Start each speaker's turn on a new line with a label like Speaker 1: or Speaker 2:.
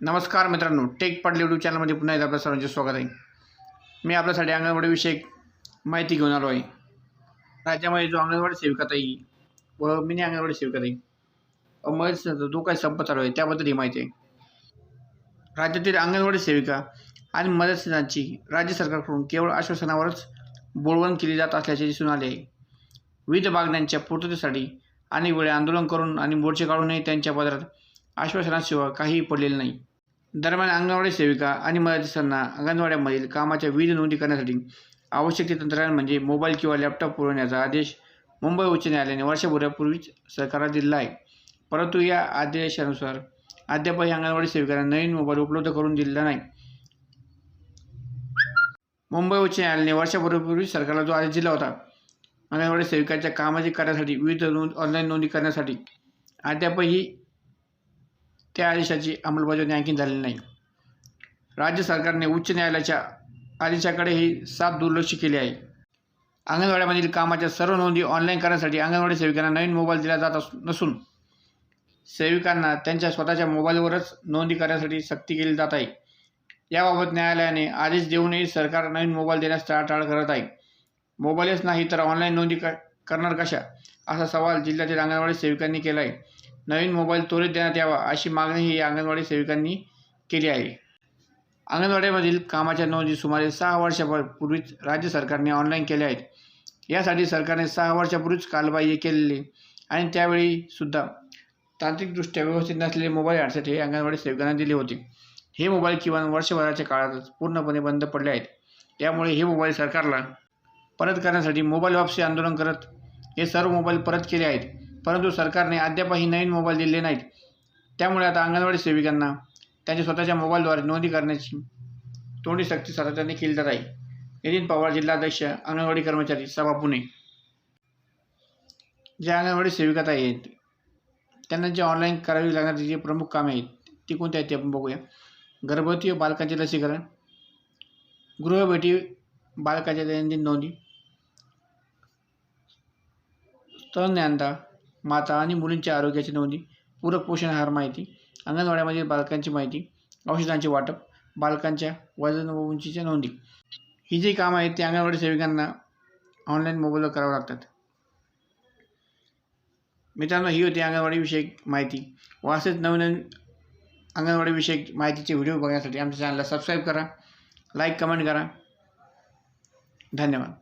Speaker 1: नमस्कार मित्रांनो take Patil YouTube चॅनलमध्ये पुन्हा एकदा आपल्या सर्वांचे स्वागत आहे. मी आपल्यासाठी अंगणवाडीविषयी माहिती घेऊन आलो आहे. राज्यामध्ये जो अंगणवाडी सेविकाताई व मिनी अंगणवाडी सेविकाताई व मदत जो काही संप चालू आहे त्याबद्दल ही माहिती आहे. राज्यातील अंगणवाडी सेविका आणि मदतनीसांची राज्य सरकारकडून केवळ आश्वासनावरच बोलवण केली जात असल्याचे दिसून आले आहे. विविध मागण्यांच्या पूर्ततेसाठी अनेक वेळा आंदोलन करून आणि मोर्चे काढूनही त्यांच्या पदरात आश्वासनाशिवाय काहीही पडलेलं नाही. दरम्यान अंगणवाडी सेविका आणि मदतीसांना अंगणवाड्यामधील कामाच्या विविध नोंदी करण्यासाठी आवश्यक ते तंत्रज्ञान म्हणजे मोबाईल किंवा लॅपटॉप पुरवण्याचा आदेश मुंबई उच्च न्यायालयाने वर्षभरापूर्वीच सरकारला दिला आहे. परंतु या आदेशानुसार अद्यापही अंगणवाडी सेविकांना नवीन मोबाईल उपलब्ध करून दिलेला नाही. मुंबई उच्च न्यायालयाने वर्षभरापूर्वी सरकारला जो आदेश दिला होता अंगणवाडी सेविकांच्या कामाची करण्यासाठी विविध नोंद ऑनलाईन नोंदी करण्यासाठी अद्यापही त्या आदेशाची अंमलबजावणी आणखी झालेली नाही. राज्य सरकारने उच्च न्यायालयाच्या आदेशाकडेही साफ दुर्लक्ष केले आहे. अंगणवाड्यामधील कामाच्या सर्व नोंदी ऑनलाईन करण्यासाठी अंगणवाडी सेविकांना नवीन मोबाईल दिला जात नसून सेविकांना त्यांच्या स्वतःच्या मोबाईलवरच नोंदी करण्यासाठी सक्ती केली जात आहे. याबाबत न्यायालयाने आदेश देऊनही सरकार नवीन मोबाईल देण्यास टाळाटाळ करत आहे. मोबाईलच नाही तर ऑनलाईन नोंदी क करणार कशा? असा सवाल जिल्ह्यातील अंगणवाडी सेविकांनी केला आहे नवीन मोबाईल त्वरित देण्यात यावा अशी मागणीही या अंगणवाडी सेविकांनी केली आहे. अंगणवाडीमधील कामाच्या नोंदी सुमारे सहा वर्षापूर्वीच राज्य सरकारने ऑनलाईन केल्या आहेत. यासाठी सरकारने सहा वर्षापूर्वीच कालबाह्य केलेले आणि त्यावेळीसुद्धा तांत्रिकदृष्ट्या व्यवस्थित नसलेले मोबाईल हॅडसेट हे अंगणवाडी सेविकांना दिले होते. हे मोबाईल किमान वर्षभराच्या काळातच पूर्णपणे बंद पडले आहेत. त्यामुळे हे मोबाईल सरकारला परत करण्यासाठी मोबाईल वापसी आंदोलन करत हे सर्व मोबाईल परत केले आहेत. परंतु सरकारने अद्यापही नवीन मोबाईल दिले नाहीत. त्यामुळे आता अंगणवाडी सेविकांना त्यांच्या स्वतःच्या मोबाईलद्वारे नोंदी करण्याची तोंडी सक्ती सातत्याने केली जात आहे. नितीन पवार जिल्हाध्यक्ष अंगणवाडी कर्मचारी सभा पुणे. ज्या अंगणवाडी सेविका आहेत त्यांना जे ऑनलाईन करावी लागणारी जे प्रमुख कामे आहेत ती कोणती आहेत ते आपण बघूया. गर्भवती व बालकांचे लसीकरण गृहभेटी बालकाच्या दैनंदिन नोंदी स्तनज्ञानता माता आणि मुलींच्या आरोग्याची नोंदी पूरक पोषण आहार माहिती अंगणवाड्यामधील बालकांची माहिती औषधांचे वाटप बालकांच्या वजन व उंचीच्या नोंदी. ही जी कामं आहेत ती अंगणवाडी सेविकांना ऑनलाईन मोबाईलवर करावं लागतात. मित्रांनो ही होती अंगणवाडीविषयक माहिती. व असेच नवीन नवीन अंगणवाडीविषयक माहितीचे व्हिडिओ बघण्यासाठी आमच्या चॅनलला सबस्क्राईब करा लाईक कमेंट करा. धन्यवाद.